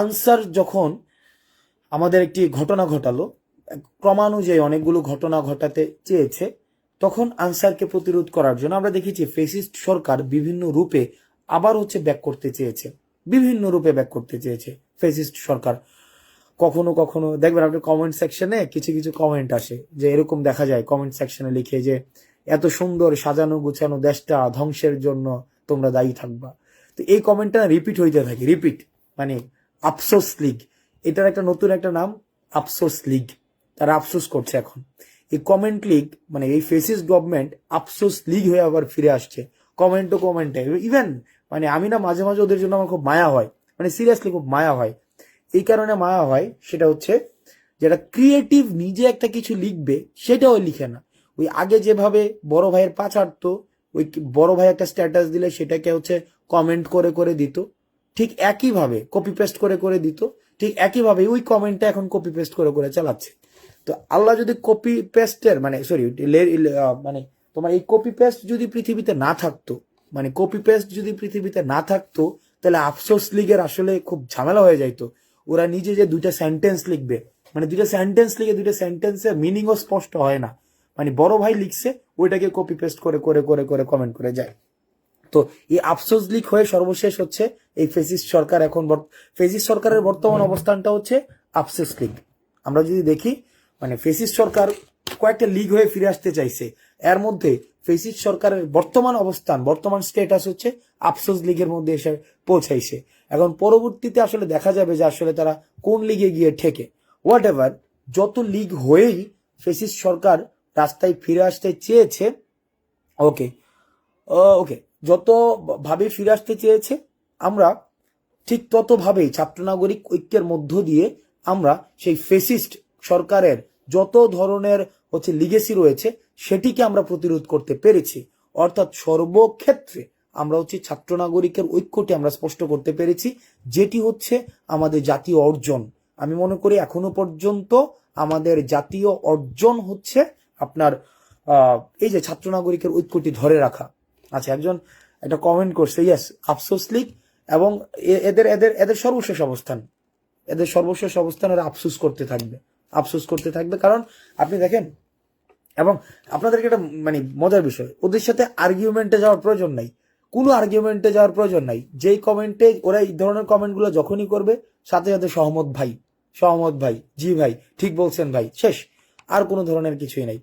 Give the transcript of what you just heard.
Answer যখন আমাদের একটি ঘটনা ঘটালো, ক্রমানুযায়ী অনেকগুলো ঘটনা ঘটাতে চেয়েছে, তখন আনসারকে প্রতিরোধ করার জন্য আমরা দেখেছি ফেসিস্ট সরকার বিভিন্ন রূপে আবার হচ্ছে ব্যাক করতে চেয়েছে। বিভিন্ন রূপে ব্যাক করতে চেয়েছে ফেসিস্ট সরকার। কখনো কখনো, দেখবেন আপনি কমেন্ট সেকশনে কিছু কিছু কমেন্ট আসে, যে এরকম দেখা যায় কমেন্ট সেকশনে লিখে যে, এত সুন্দর সাজানো গুছানো দেশটা ধ্বংসের জন্য তোমরা দায়ী থাকবা। তো এই কমেন্টটা রিপিট হইতে থাকে রিপিট মানে আফসোস লিগ। এটার একটা নতুন একটা নাম, আফসোস লিগ। তারা আফসোস করছে এখন। এই কমেন্ট লিগ মানে এই ফেসিস গভর্নমেন্ট আফসোস লিগ হয়ে আবার ফিরে আসছে। কমেন্ট টু কমেন্টে ইভেন মানে আমি না মাঝে মাঝে ওদের জন্য আমার খুব মায়া হয়। মানে সিরিয়াসলি খুব মায়া হয়। এই কারণে মায়া হয়, সেটা হচ্ছে যেটা ক্রিয়েটিভ নিজে একটা কিছু লিখবে, সেটাও লিখে না। ওই আগে যেভাবে বড় ভাইয়ের পা ছাড়তো, ওই বড় ভাই একটা স্ট্যাটাস দিলে সেটাকে হচ্ছে কমেন্ট করে করে দিত। ঠিক একইভাবে কপি পেস্ট করে করে দিত। ঠিক একইভাবে ওই কমেন্টটা এখন কপি পেস্ট করে করে চালাচ্ছে। তো আল্লাহ যদি কপি পেস্টের মানে সরি মানে তোমার এই কপি পেস্ট যদি পৃথিবীতে না থাকতো মানে কপি পেস্ট যদি পৃথিবীতে না থাকতো, তাহলে আফসোস লিগের আসলে খুব ঝামেলা হয়ে যাইতো। ওরা নিজে যে দুইটা সেন্টেন্স লিখবে মানে দুইটা সেন্টেন্স লিখে দুইটা সেন্টেন্সের মিনিংও স্পষ্ট হয় না। মানে বড় ভাই লিখছে, ওইটাকে কপি পেস্ট করে করে করে করে কমেন্ট করে যায়। তো এই আফসোস লিক হয়ে সর্বশেষ হচ্ছে এই ফেসিস সরকার এখন ফেসিস সরকারের বর্তমান অবস্থানটা হচ্ছে আফসোস লিগ। আমরা যদি দেখি মানে ফেসিস সরকার কয়েকটা লিগ হয়ে ফিরে আসতে চাইছে। এর মধ্যে ফেসিস সরকারের বর্তমান অবস্থান, বর্তমান স্টেটাস হচ্ছে আফসোস লিগের মধ্যে এসে পৌঁছাইছে। এখন পরবর্তীতে আসলে দেখা যাবে যে আসলে তারা কোন লিগে গিয়ে ঠেকে। হোয়াট এভার যত লিগ হয়েই ফেসিস সরকার রাস্তায় ফিরে আসতে চেয়েছে ওকে ওকে যত ভাবে ফিরে আসতে চেয়েছে, আমরা ঠিক ততভাবেই ছাত্র নাগরিক ঐক্যের মধ্য দিয়ে আমরা সেই ফেসিস্ট সরকারের যত ধরনের হচ্ছে লিগেসি রয়েছে, সেটিকে আমরা প্রতিরোধ করতে পেরেছি। অর্থাৎ সর্বক্ষেত্রে আমরা হচ্ছে ছাত্র নাগরিকের ঐক্যটি আমরা স্পষ্ট করতে পেরেছি, যেটি হচ্ছে আমাদের জাতীয় অর্জন। আমি মনে করি এখনও পর্যন্ত আমাদের জাতীয় অর্জন হচ্ছে আপনার এই যে ছাত্র নাগরিকের ঐক্যটি ধরে রাখা। আচ্ছা একজন একটা কমেন্ট করছে ইয়েস আফসোস লীগ এবং এদের এদের এদের সর্বশেষ অবস্থান। এদের সর্বশেষ অবস্থান এরা আফসোস করতে থাকবে, আফসোস করতে থাকবে কারণ আপনি দেখেন, এবং আপনাদেরকে একটা মানে মজার বিষয়, ওদের সাথে আর্গুমেন্টে যাওয়ার প্রয়োজন নাই, কোনো আর্গুমেন্টে যাওয়ার প্রয়োজন নাই, যেই কমেন্টে ওরা এই ধরনের কমেন্টগুলো যখনই করবে, সাথে সাথে সহমত ভাই সহমত ভাই, জি ভাই, ঠিক বলছেন ভাই, শেষ, আর কোনো ধরনের কিছুই নাই।